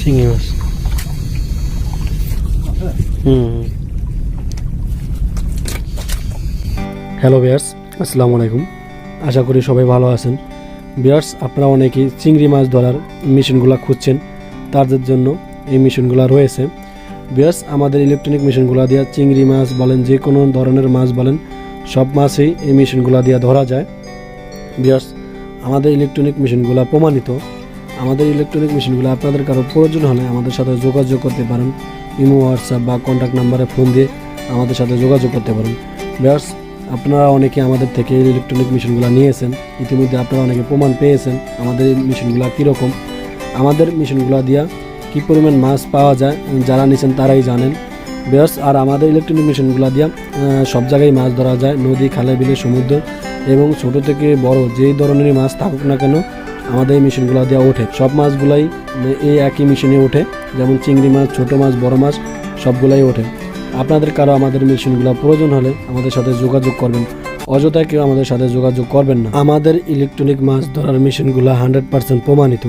চিংড়ি মাছ হুম হ্যালো বিয়ার্স আসসালামু আলাইকুম আশা করি সবাই ভালো আছেন। বিয়ার্স আপনারা অনেকেই চিংড়ি মাছ ধরার মেশিনগুলো খুঁজছেন। তাদের জন্য এই মেশিনগুলো রয়েছে। বিয়ার্স আমাদের ইলেকট্রনিক মেশিনগুলো দিয়ে চিংড়ি মাছ বলেন, যে কোনো ধরনের মাছ বলেন, সব মাছই এই মেশিনগুলো দিয়ে ধরা যায়। বিয়ার্স আমাদের ইলেকট্রনিক মেশিনগুলো প্রমাণিত। আমাদের ইলেকট্রনিক মেশিনগুলো আপনাদের কারও প্রয়োজন হলে আমাদের সাথে যোগাযোগ করতে পারেন। ইমো, হোয়াটসঅ্যাপ বা কন্ট্যাক্ট নাম্বারে ফোন দিয়ে আমাদের সাথে যোগাযোগ করতে পারেন। বিয়ার্স আপনারা অনেকে আমাদের থেকে ইলেকট্রনিক মেশিনগুলো নিয়েছেন। ইতিমধ্যে আপনারা অনেকে প্রমাণ পেয়েছেন আমাদের এই মেশিনগুলো কীরকম। আমাদের মেশিনগুলো দিয়া কী পরিমাণ মাছ পাওয়া যায়, যারা নিছেন তারাই জানেন। বিয়ার্স আর আমাদের ইলেকট্রনিক মেশিনগুলো দিয়া সব জায়গায় মাছ ধরা যায়, নদী, খালে, বিলে, সমুদ্র এবং ছোট থেকে বড় যেই ধরনেরই মাছ থাকুক না কেন আমাদের এই মেশিনগুলো দেওয়া ওঠে। সব মাছগুলাই এই একই মেশিনে ওঠে। যেমন চিংড়ি মাছ, ছোটো মাছ, বড় মাছ, সবগুলাই ওঠে। আপনাদের কারও আমাদের মেশিনগুলো প্রয়োজন হলে আমাদের সাথে যোগাযোগ করবেন। অযথা কেউ আমাদের সাথে যোগাযোগ করবেন না। আমাদের ইলেকট্রনিক মাছ ধরার মেশিনগুলো হান্ড্রেড পার্সেন্ট প্রমাণিত।